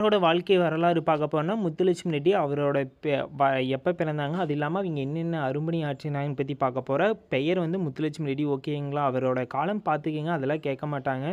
அவரோட வாழ்க்கை வரலாறு பார்க்க போனால் முத்துலட்சுமி ரெட்டி அவரோட எப்போ பிறந்தாங்க? அது இல்லாமல் அவங்க என்னென்ன அரும்பணி ஆற்றினாங்கன்னு பற்றி பார்க்க போகிற பெயர் வந்து முத்துலட்சுமி ரெட்டி ஓகேங்களா அவரோட காலம் பார்த்துக்கிங்க அதெல்லாம் கேட்க மாட்டாங்க.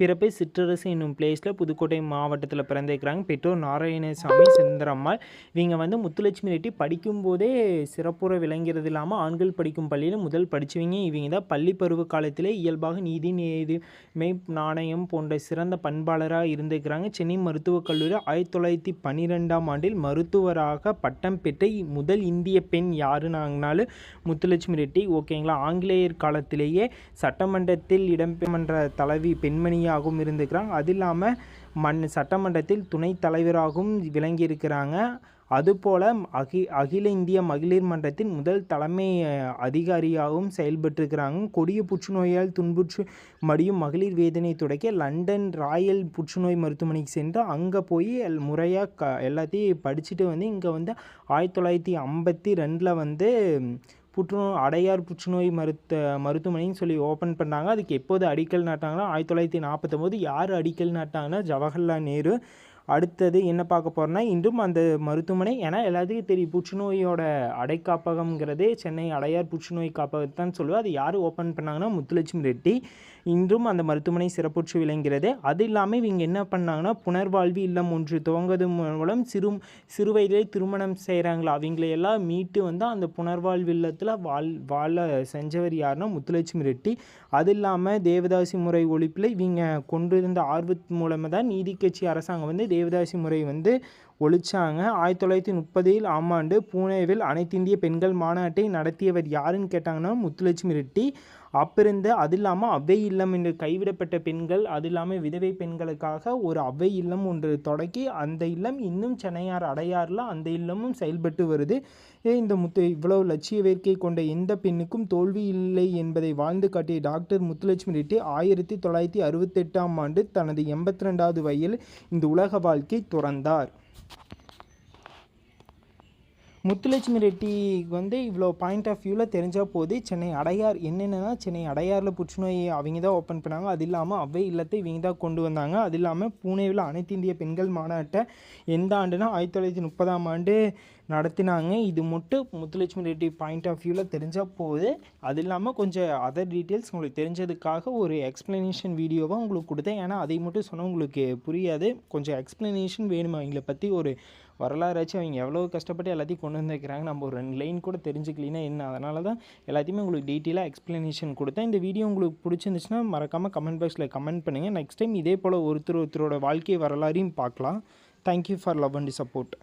பிறப்பை சிற்றரசு என்னும் பிளேஸில் புதுக்கோட்டை மாவட்டத்தில் பிறந்திருக்கிறாங்க. பெற்றோர் நாராயணசாமி சுந்தரம்மாள். இவங்க வந்து முத்துலட்சுமி ரெட்டி படிக்கும்போதே சிறப்புற விளங்கிறது இல்லாமல் ஆண்கள் படிக்கும் பள்ளியில் முதல் படித்தவங்க இவங்க தான். பள்ளி பருவ காலத்திலே இயல்பாக நீதி நேதி மெய் நாணயம் போன்ற சிறந்த பண்பாளராக இருந்திருக்கிறாங்க. சென்னை மருத்துவக் கல்லூரி ஆயிரத்தி தொள்ளாயிரத்தி பன்னிரெண்டாம் ஆண்டில் மருத்துவராக பட்டம் பெற்ற முதல் இந்திய பெண் யாருனாங்கனாலும் முத்துலட்சுமி ரெட்டி. ஓகேங்களா? ஆங்கிலேயர் காலத்திலேயே சட்டமன்றத்தில் இடம்பெற்ற தலைவி பெண்மணியாகவும் இருந்துக்கிறாங்க அது இல்லாமல் மண் சட்டமன்றத்தில் துணைத் தலைவராகவும் விளங்கியிருக்கிறாங்க. அதுபோல் அகி அகில இந்திய மகளிர் மன்றத்தின் முதல் தலைமை அதிகாரியாகவும் செயல்பட்டிருக்கிறாங்க. கொடிய புற்றுநோயால் துன்புற்று மடியும் மகளிர் வேதனை துடைக்க லண்டன் ராயல் புற்றுநோய் மருத்துவமனைக்கு சென்று அங்கே போய் முறையாக க எல்லாத்தையும் படிச்சுட்டு வந்து இங்கே வந்து ஆயிரத்தி தொள்ளாயிரத்தி ஐம்பத்தி ரெண்டில் வந்து புற்றுநோய் அடையார் புற்றுநோய் மருத்து மருத்துவமனைன்னு சொல்லி ஓப்பன் பண்ணாங்க. அதுக்கு எப்போது அடிக்கல் நாட்டாங்கன்னா ஆயிரத்தி தொள்ளாயிரத்தி நாற்பத்தொம்போது யார் அடிக்கல் நாட்டாங்கன்னா ஜவஹர்லால் நேரு. அடுத்தது என்ன பார்க்க போகிறோன்னா இன்றும் அந்த மருத்துவமனை ஏன்னா எல்லாத்துக்கும் தெரியும் புற்றுநோயோட அடைக்காப்பகம்ங்கிறதே சென்னை அடையார் புற்றுநோய் காப்பகத்தான் சொல்லுவோம் அது யார் ஓப்பன் பண்ணாங்கன்னா முத்துலட்சுமி ரெட்டி. இன்றும் அந்த மருத்துவமனை சிறப்புற்று விளங்கிறது அது இல்லாமல் இவங்க என்ன பண்ணாங்கன்னா புனர்வாழ்வு இல்லம் ஒன்று துவங்குவது மூலம் சிறு சிறு வயதிலே திருமணம் செய்கிறாங்களா அவங்களையெல்லாம் மீட்டு வந்து அந்த புனர்வாழ்வு இல்லத்தில் வாழ் வாழ செஞ்சவர் யாருன்னா முத்துலட்சுமி ரெட்டி. அது இல்லாமல் தேவதாசி முறை ஒழிப்பில் இவங்க கொண்டு இருந்த ஆர்வத்து மூலமாக தான் நீதி கட்சி அரசாங்கம் வந்து தேவதாசி முறை வந்து ஒழிச்சாங்க. ஆயிரத்தி தொள்ளாயிரத்தி முப்பதில் ஆம் ஆண்டு பூனேவில் அனைத்திந்திய பெண்கள் மாநாட்டை நடத்தியவர் யாருன்னு கேட்டாங்கன்னா முத்துலட்சுமி ரெட்டி. அப்பிருந்து அது இல்லாமல் அவ்வை இல்லம் என்று கைவிடப்பட்ட பெண்கள் அது இல்லாமல் விதவை பெண்களுக்காக ஒரு அவ்வை இல்லம் ஒன்று தொடக்கி அந்த இல்லம் இன்னும் சென்னையார் அடையாறில் அந்த இல்லமும் செயல்பட்டு வருது. இந்த முத்து இவ்வளவு லட்சிய வேர்க்கை கொண்ட எந்த பெண்ணுக்கும் தோல்வி இல்லை என்பதை வாழ்ந்து காட்டிய டாக்டர் முத்துலட்சுமி ரெட்டி ஆயிரத்தி தொள்ளாயிரத்தி அறுபத்தெட்டாம் ஆண்டு தனது எண்பத்தி ரெண்டாவது வயதில் இந்த உலக வாழ்க்கை துறந்தார். முத்துலட்சுமி ரெட்டிக்கு வந்து இவ்வளோ பாயிண்ட் ஆஃப் வியூவில் தெரிஞ்சால் போது சென்னை அடையார் என்னென்னா சென்னை அடையாரில் புற்றுநோய் அவங்க தான் ஓப்பன் பண்ணாங்க. அது இல்லாமல் அவ்வை இல்லத்தை இவங்க தான் கொண்டு வந்தாங்க. அது இல்லாமல் பூனேவில் அனைத்து இந்திய பெண்கள் மாநாட்டை எந்த ஆண்டுனா ஆயிரத்தி தொள்ளாயிரத்தி முப்பதாம் ஆண்டு நடத்தினாங்க. இது மட்டும் முத்துலட்சுமி ரெட்டி பாயிண்ட் ஆஃப் வியூவில் தெரிஞ்சால் போது அது இல்லாமல் கொஞ்சம் அதர் டீட்டெயில்ஸ் உங்களுக்கு தெரிஞ்சதுக்காக ஒரு எக்ஸ்ப்ளனேஷன் வீடியோவாக உங்களுக்கு கொடுத்தேன். ஏன்னா அதை மட்டும் சொன்னால் உங்களுக்கு புரியாது. கொஞ்சம் எக்ஸ்ப்ளனேஷன் வேணுமா? அவங்கள பற்றி ஒரு வரலாறாச்சும் அவங்க எவ்வளோ கஷ்டப்பட்டு எல்லாத்தையும் கொண்டு வந்துருக்கிறாங்க நம்ம ஒரு ரெண்டு லைன் கூட தெரிஞ்சுக்கலாம் என்ன? அதனால தான் எல்லாத்தையுமே உங்களுக்கு டீட்டெயிலாக எக்ஸ்ப்ளனேஷன் கொடுத்தேன். இந்த வீடியோ உங்களுக்கு பிடிச்சிருந்துச்சுன்னா மறக்காமல் கமெண்ட் பாக்ஸில் கமெண்ட் பண்ணுங்கள் நெக்ஸ்ட் டைம் இதே போல் ஒருத்தர் ஒருத்தரோட வாழ்க்கை வரலாறையும் பார்க்கலாம். Thank you for love and support